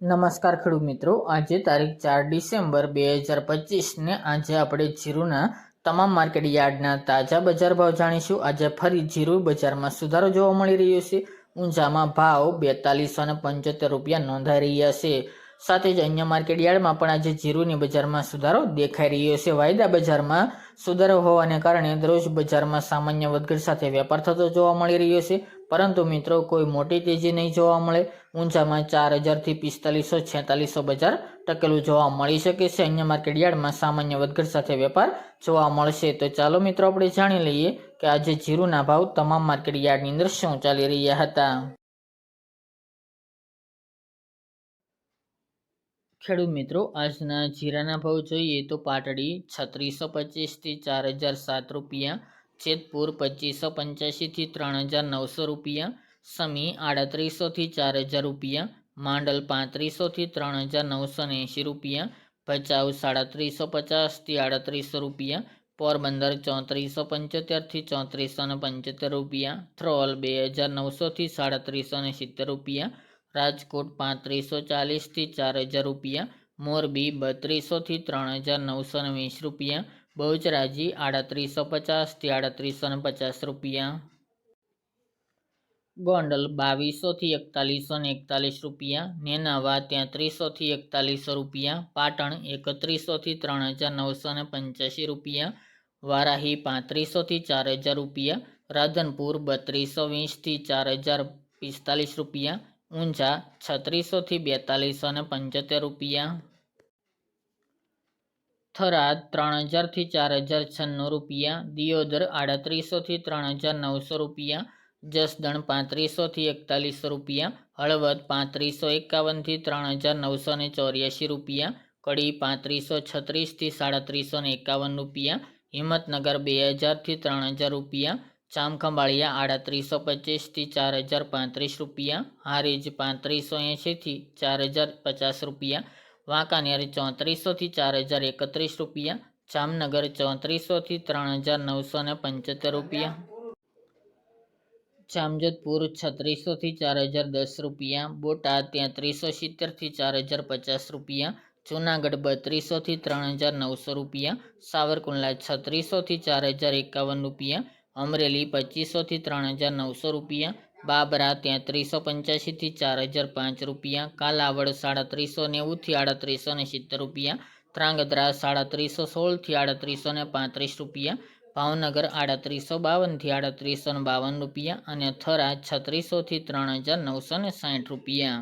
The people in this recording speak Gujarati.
નમસ્કાર ખેડૂત મિત્રો. આજે તારીખ ચાર ડિસેમ્બર બે હજાર પચીસને આજે આપણે જીરુના તમામ માર્કેટ યાર્ડના તાજા બજાર ભાવ જાણીશું. આજે ફરી જીરુ બજારમાં સુધારો જોવા મળી રહ્યો છે. ઊંઝામાં ભાવ બેતાલીસો અને પંચોતેર રૂપિયા નોંધાઈ રહ્યા છે. સાથે જ અન્ય માર્કેટ યાર્ડમાં પણ આજે જીરુની બજારમાં સુધારો દેખાઈ રહ્યો છે. વાયદા બજારમાં સુધારો હોવાને કારણે દરરોજ બજારમાં સામાન્ય વધઘટ સાથે વેપાર થતો જોવા મળી રહ્યો છે. પરંતુ મિત્રો, કોઈ મોટી તેજી નહીં જોવા મળે. ઊંચામાં ચાર હજારથી પિસ્તાલીસો છેતાલીસો બજાર ટકેલું જોવા મળી શકે છે. અન્ય માર્કેટ યાર્ડમાં સામાન્ય વધઘટ સાથે વેપાર જોવા મળશે. તો ચાલો મિત્રો, આપણે જાણી લઈએ કે આજે જીરુના ભાવ તમામ માર્કેટ યાર્ડની અંદર શું ચાલી રહ્યા હતા. ખેડૂત મિત્રો, આજના જીરાના ભાવ જોઈએ તો પાટડી છત્રીસો પચીસથી ચાર હજાર સાત રૂપિયા, જેતપુર પચીસો પંચ્યાસીથી ત્રણ હજાર નવસો રૂપિયા, સમી આડત્રીસોથી ચાર હજાર રૂપિયા, માંડલ પાંત્રીસોથી ત્રણ હજાર નવસો એંશી રૂપિયા, ભચાઉ સાડત્રીસો પચાસથી આડત્રીસો રૂપિયા, પોરબંદર ચોત્રીસો પંચોતેરથી ચોત્રીસો પંચોતેર રૂપિયા થ્રોલ બે હજાર નવસોથી સાડત્રીસો સિત્તેર રૂપિયા રાજકોટ પાંત્રીસો ચાલીસથી ચાર હજાર રૂપિયા, મોરબી બત્રીસોથી ત્રણ હજાર નવસો ને વીસ રૂપિયા, બહુચરાજી આડત્રીસો પચાસથી આડત્રીસો ને પચાસ રૂપિયા. ગોંડલ બાવીસોથી એકતાલીસો ને એકતાલીસ રૂપિયા, નેનાવા તેત્રીસોથી એકતાલીસો રૂપિયા, પાટણ એકત્રીસોથી ત્રણ હજાર નવસો ને પંચ્યાસી રૂપિયા, વારાહી પાંત્રીસોથી ચાર હજાર રૂપિયા, રાધનપુર બત્રીસો વીસથી ચાર હજાર પિસ્તાલીસ રૂપિયા ઊંઝા છત્રીસોથી બેતાલીસો ને પંચોતેર રૂપિયા. થરાદ ત્રણ હજારથી ચાર હજાર છન્નું રૂપિયા. દિયોદર આડત્રીસોથી ત્રણ હજાર નવસો રૂપિયા. જસદણ પાંત્રીસોથી એકતાલીસો રૂપિયા. હળવદ પાંત્રીસો એકાવનથી ત્રણ હજાર નવસો ને ચોર્યાસી રૂપિયા. કડી પાંત્રીસો છત્રીસથી સાડત્રીસો ને એકાવન રૂપિયા. હિંમતનગર બે હજારથી ત્રણ હજાર રૂપિયા. ચામખંભાળિયા આડત્રીસો પચીસથી ચાર હજાર પાંત્રીસ રૂપિયા હારીજ પાંત્રીસો એંશીથી ચાર હજાર પચાસ રૂપિયા વાંકાનેર ચોત્રીસોથી ચાર હજાર એકત્રીસ રૂપિયા જામનગર ચોત્રીસોથી ત્રણ હજાર નવસો ને પંચોતેર રૂપિયા જામજોધપુર છત્રીસોથી ચાર હજાર દસ રૂપિયા બોટાદ તેત્રીસો સિત્તેરથી ચાર હજાર પચાસ રૂપિયા જૂનાગઢ બત્રીસોથી ત્રણ હજાર નવસો રૂપિયા સાવરકુંડલા છત્રીસોથી ચાર હજાર એકાવન રૂપિયા અમરેલી પચીસોથી ત્રણ હજાર નવસો રૂપિયા, બાબરા તેત્રીસો પંચ્યાસીથી ચાર હજાર પાંચ રૂપિયા, કાલાવડ સાડત્રીસો નેવુંથી આડત્રીસો ને સિત્તેર રૂપિયા ત્રાંગધ્રા સાડત્રીસો સોળથી આડત્રીસો ને પાંત્રીસ રૂપિયા, ભાવનગર આડત્રીસો બાવનથી આડત્રીસો બાવન રૂપિયા અને થરા છત્રીસોથી ત્રણ હજાર નવસો ને સાઠ રૂપિયા.